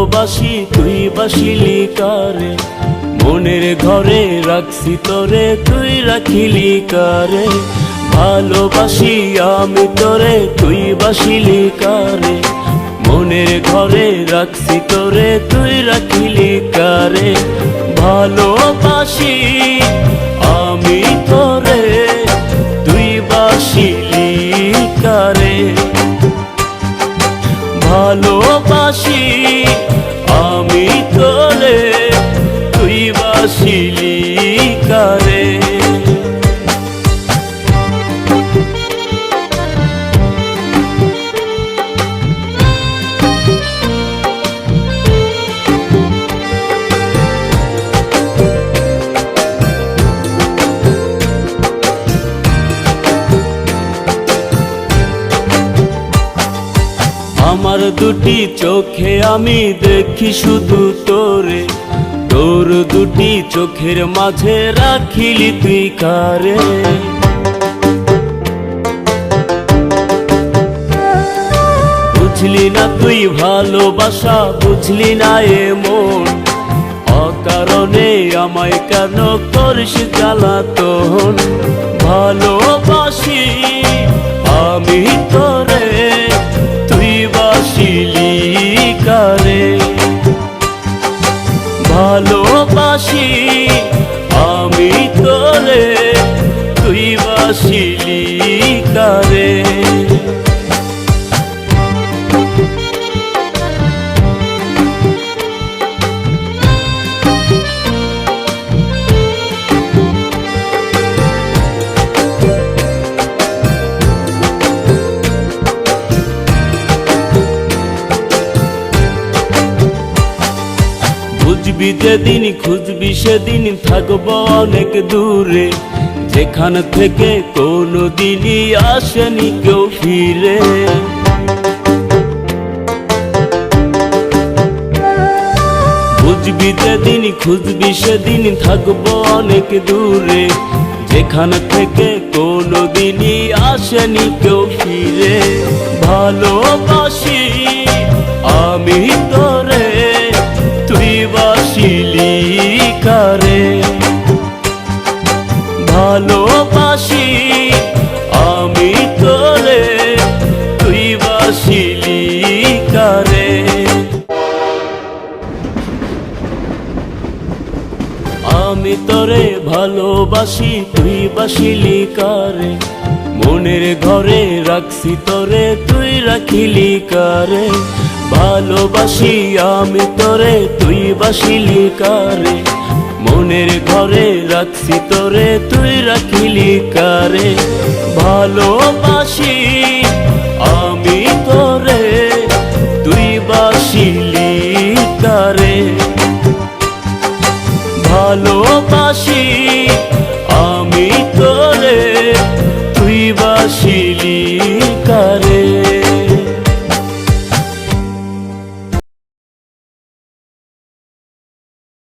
ভালোবাসি, তুই বাসিলি কারে? মনের ঘরে রাখছি তোরে, তুই রাখিলি কারে? ভালোবাসি আমি তোরে, তুই বাসিলি কারে? মনের ঘরে রাখছি তোরে, তুই রাখিলি কারে? ভালোবাসি আমি তোরে, তুই বাসিলি কারে? ভালোবাসি আমার দুটি চোখে আমি দেখি শুধু তোরে। তোর দুটি চোখের মাঝে রাখিলি তুই কারে। বুঝলি না তুই ভালোবাসা, বুঝলি না এ মন। অকারণে আমায় কেন করিস জ্বালাতন? ভালোবাসি আমি তোরে ভালোবাসি। আমি তোরে তুই বাসিলি কারে? বুঝবি যেদিন, খুঁজবি সেদিন থাকব অনেক দূরে। যেখান থেকে কোনো দিনই আসেনি কেউ ফিরে। বুঝবি যেদিন, খুঁজবি সেদিন থাকব অনেক দূরে। যেখান থেকে কোনো দিনই আসেনি কেউ ফিরে। ভালোবাসি আমি তোরে কারে ভালোবাসি আমি তোরে, তুই বাসিলি কারে আমি তোরে ভালোবাসি, তুই বাসিলি কারে মনের ঘরে রাখছি তোরে, তুই রাখিলি কারে। ভালোবাসি আমি তোরে, তুই বাসিলি কারে মনের ঘরে রাখছি তোরে, তুই রাখিলি কারে? ভালোবাসি আমি তোরে, তুই বাসিলি কারে? ভালোবাসি আমি তোরে, তুই বাসিলি কারে?